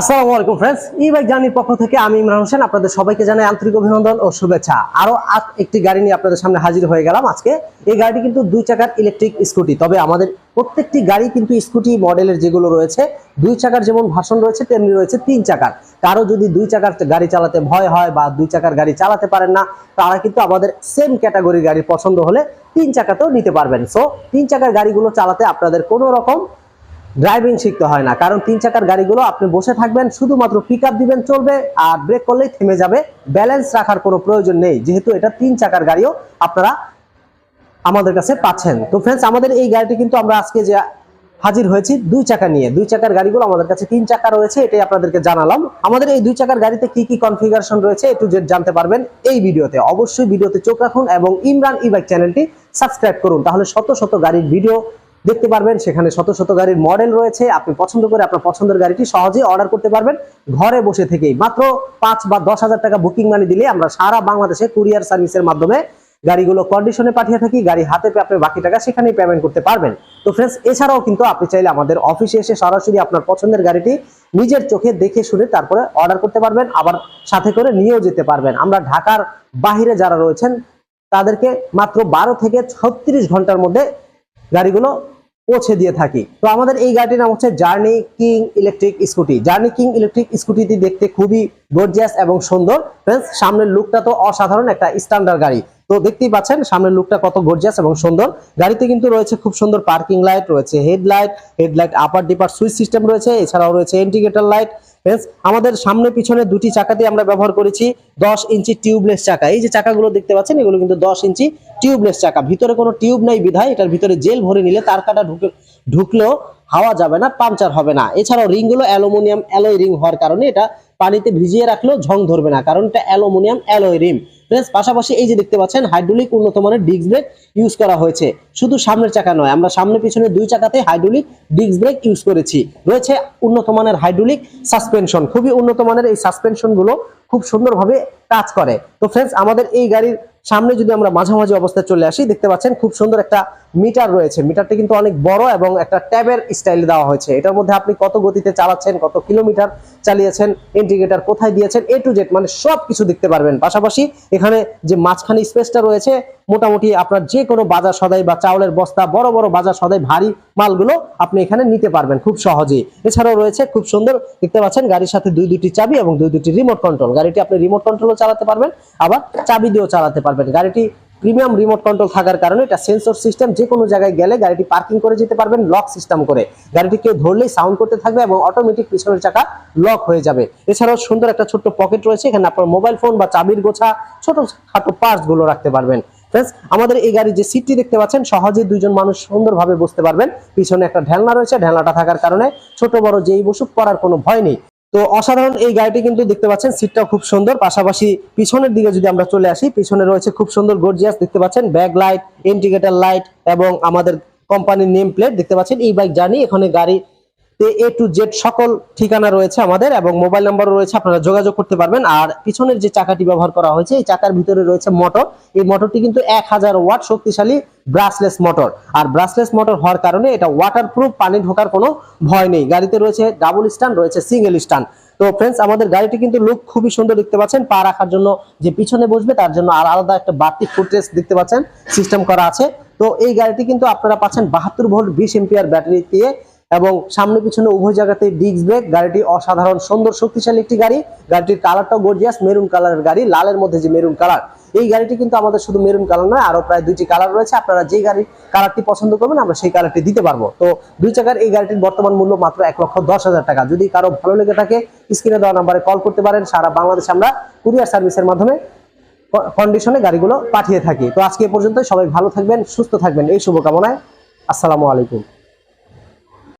আসসালামু আলাইকুম ফ্রেন্ডস ই বাইক জার্নির পক্ষ থেকে আমি ইমরান হোসেন, আপনাদের সবাইকে জানাই আন্তরিক অভিনন্দন ও শুভেচ্ছা। আরও আজ একটি গাড়ি নিয়ে আপনাদের সামনে হাজির হয়ে গেলাম আজকে। এই গাড়িটি কিন্তু দুই চাকার ইলেকট্রিক স্কুটি তবে আমাদের প্রত্যেকটি গাড়ি কিন্তু স্কুটি মডেলের যেগুলো রয়েছে, দুই চাকার যেমন ভাষণ রয়েছে, তেমনি রয়েছে তিন চাকার। কারও যদি দুই চাকার গাড়ি চালাতে ভয় হয় বা দুই চাকার গাড়ি চালাতে পারেন না, তারা কিন্তু আমাদের সেম ক্যাটাগরির গাড়ি পছন্দ হলে তিন চাকাতেও নিতে পারবেন। সো তিন চাকার গাড়িগুলো চালাতে আপনাদের কোনো রকম ড্রাইভিং শিখতে হয় না। কারণ তিন চাকার গাড়িগুলো আপনি বসে থাকবেন, শুধুমাত্র পিক দিবেন, চলবে, আর ব্রেক করলেই থেমে যাবে। ব্যালেন্স রাখার কোনো প্রয়োজন নেই। যেহেতু এটা তিন চাকার গাড়িও আপনারা আমাদের কাছে পাচ্ছেন। তো ফ্রেন্ডস আমাদের এই গাড়িটি কিন্তু আমরা আজকে যে হাজির হয়েছি দুই চাকা নিয়ে। দুই চাকার গাড়িগুলো আমাদের কাছে তিন চাকা রয়েছে, এটাই আপনাদেরকে জানালাম। আমাদের এই দুই চাকার গাড়িতে কি কি কনফিগারেশন রয়েছে একটু জানতে পারবেন এই ভিডিওতে। অবশ্যই ভিডিওতে চোখ রাখুন এবং ইমরান ই বাইক চ্যানেলটি সাবস্ক্রাইব করুন। তাহলে শত শত গাড়ির ভিডিও দেখতে পারবেন, সেখানে শত শত গাড়ির মডেল রয়েছে। আপনি পছন্দ করে আপনার পছন্দের গাড়িটি সহজেই অর্ডার করতে পারবেন। ঘরে বসে থেকেই মাত্র পাঁচ বা দশ হাজার টাকা বুকিং মানি দিলে আমরা সারা বাংলাদেশে কুরিয়ার সার্ভিসের মাধ্যমে গাড়িগুলো কন্ডিশনে পাঠিয়ে থাকি, গাড়ি হাতে পেয়ে আপনি বাকি টাকা সেখানেই পেমেন্ট করতে পারবেন। তো ফ্রেন্ডস এছাড়াও কিন্তু আপনি চাইলে আমাদের অফিসে এসে সরাসরি আপনার পছন্দের গাড়িটি নিজের চোখে দেখে শুনে তারপরে অর্ডার করতে পারবেন, আবার সাথে করে নিয়েও যেতে পারবেন। আমরা ঢাকার বাহিরে যারা রয়েছেন, তাদেরকে মাত্র বারো থেকে ছত্রিশ ঘণ্টার মধ্যে গাড়িগুলো পৌঁছে দিয়ে থাকি। তো আমাদের এই গাড়িটির নাম হচ্ছে Journey King electric scooty Journey King electric স্কুটিটি দেখতে খুবই গর্জিয়াস এবং সুন্দর। ফ্রেন্ডস সামনের লুকটা তো অসাধারণ একটা স্ট্যান্ডার্ড গাড়ি। তো দেখতেই পাচ্ছেন, সামনের লুকটা কত গর্জিয়াস এবং সুন্দর। গাড়িতে কিন্তু রয়েছে খুব সুন্দর পার্কিং লাইট রয়েছে headlight headlight upper dipper switch system রয়েছে, এছাড়াও রয়েছে ইন্ডিকেটর লাইট আমাদের সামনে পিছনে দুটি চাকাতে আমরা ব্যবহার করেছি দশ ইঞ্চি টিউবলেস চাকা। এই যে চাকাগুলো দেখতে পাচ্ছেন, এগুলো কিন্তু দশ ইঞ্চি টিউবলেস চাকা। ভিতরে কোনো টিউব নাই বিধায়, এটার ভিতরে জেল ভরে নিলে তার কাটা ঢুকে ঢুকলেও হাওয়া যাবে না, পাংচার হবে না। এছাড়াও রিংগুলো অ্যালুমিনিয়াম অ্যালয় রিং হওয়ার কারণে এটা পানিতে ভিজিয়ে রাখলেও ঝং ধরবে না, কারণ এটা অ্যালুমিনিয়াম অ্যালয় রিম। ফ্রেন্ডস পাশাপাশি এই যে দেখতে পাচ্ছেন হাইড্রোলিক উন্নত মানের ডিস্ক ব্রেক ইউজ করা হয়েছে। শুধু সামনের চাকা নয়, আমরা সামনে পিছনে দুই চাকাতে হাইড্রোলিক ডিস্ক ব্রেক ইউজ করেছি। রয়েছে উন্নত মানের হাইড্রোলিক সাসপেনশন খুবই উন্নত মানের এই সাসপেনশনগুলো খুব সুন্দরভাবে কাজ করে। তো ফ্রেন্ডস আমাদের এই গাড়ির সামনে যদি আমরা মাঝামাঝি অবস্থায় চলে আসি, দেখতে পাচ্ছেন খুব সুন্দর একটা মিটার রয়েছে। মিটারটি কিন্তু অনেক বড় এবং একটা ট্যাবের স্টাইল দেওয়া হয়েছে। এটার মধ্যে আপনি কত গতিতে চালাচ্ছেন, কত কিলোমিটার চালিয়েছেন ইন্ডিকেটার কোথায় দিয়েছেন এ টু জেড মানে সব কিছু দেখতে পারবেন। পাশাপাশি এখানে যে মাঝখানে স্পেসটা রয়েছে মোটামুটি আপনার যে কোনো বাজার সদাই বা চাউলের বস্তা, বড় বড় বাজার সদাই ভারী মালগুলো আপনি এখানে নিতে পারবেন খুব সহজেই। এছাড়াও রয়েছে খুব সুন্দর, দেখতে পাচ্ছেন গাড়ির সাথে দুই দুটি চাবি এবং দুই দুটি রিমোট কন্ট্রোল গাড়িটি আপনি রিমোট কন্ট্রোলও চালাতে পারবেন, আবার চাবি দিয়েও চালাতে পারবেন। গাড়িটি প্রিমিয়াম রিমোট কন্ট্রোল থাকার কারণে এটা সেন্সর সিস্টেম যে কোনো জায়গায় গেলে গাড়িটি পার্কিং করে যেতে পারবেন লক সিস্টেম করে। গাড়িটি কেউ ধরলেই সাউন্ড করতে থাকবে এবং অটোমেটিক পিছনের চাকা লক হয়ে যাবে। এছাড়াও সুন্দর একটা ছোট্ট পকেট রয়েছে, এখানে আপনার মোবাইল ফোন বা চাবির গোছা, ছোট খাটো পার্টসগুলো রাখতে পারবেন। ফ্রেন্ডস আমাদের এই গাড়ির যে সিটটি দেখতে পাচ্ছেন, সহজে দুইজন মানুষ সুন্দরভাবে বসতে পারবেন। পিছনে একটা ঢেলনা রয়েছে, ঢেলনাটা থাকার কারণে ছোট, বড় যেই বসুক করার কোনো ভয় নেই। তো অসাধারণ এই গাড়িটি কিন্তু দেখতে পাচ্ছেন সিটটাও খুব সুন্দর। পাশাপাশি পিছনের দিকে যদি আমরা চলে আসি, পিছনে রয়েছে খুব সুন্দর গর্জিয়াস দেখতে পাচ্ছেন ব্যাক লাইট ইন্ডিকেটার লাইট এবং আমাদের কোম্পানির নেম প্লেট দেখতে পাচ্ছেন, এই বাইক জানি এখানে গাড়ি এ টু জেড সকল ঠিকানা রয়েছে আমাদের এবং মোবাইল নাম্বারও রয়েছে, আপনারা যোগাযোগ করতে পারবেন। আর পিছনের যে চাকাটি ব্যবহার করা হয়েছে, এই চাকার ভিতরে রয়েছে মোটর এই মোটরটি কিন্তু এক হাজার ওয়াট শক্তিশালী ব্রাসলেস মোটর আর ব্রাসলেস মোটর হওয়ার কারণে এটা ওয়াটার প্রুফ পানি ঢোকার কোনো ভয় নেই। গাড়িতে রয়েছে ডাবল স্ট্যান্ড রয়েছে সিঙ্গেল স্ট্যান্ড তো ফ্রেন্ডস আমাদের গাড়িটি কিন্তু লুক খুবই সুন্দর দেখতে পাচ্ছেন। পা রাখার জন্য যে পিছনে বসবে, তার জন্য আর আলাদা একটা বাড়তি ফুটরেস দেখতে পাচ্ছেন। সিস্টেম করা আছে। তো এই গাড়িটি কিন্তু আপনারা পাচ্ছেন বাহাত্তর ভোল্ট বিশ এম্পিয়ার ব্যাটারি দিয়ে এবং সামনে পিছনে উভয় জায়গাতে ডিস্ক ব্রেক, গাড়িটি অসাধারণ, সুন্দর, শক্তিশালী একটি গাড়ি। গাড়িটির কালারটাও গর্জিয়াস মেরুন কালারের গাড়ি, লালের মধ্যে যে মেরুন কালার এই গাড়িটি কিন্তু আমাদের শুধু মেরুন কালার নয় আরও প্রায় দুইটি কালার রয়েছে। আপনারা যে গাড়ির কালারটি পছন্দ করবেন, আমরা সেই কালারটি দিতে পারব। তো দুই চাকার এই গাড়িটির বর্তমান মূল্য মাত্র এক লক্ষ দশ হাজার টাকা। যদি কারও ভালো লেগে থাকে স্ক্রিনে দেওয়া নাম্বারে কল করতে পারেন। সারা বাংলাদেশে আমরা কুরিয়ার সার্ভিসের মাধ্যমে কন্ডিশনে গাড়িগুলো পাঠিয়ে থাকি। তো আজকে পর্যন্ত সবাই ভালো থাকবেন, সুস্থ থাকবেন। এই শুভকামনায়, আসসালামু আলাইকুম।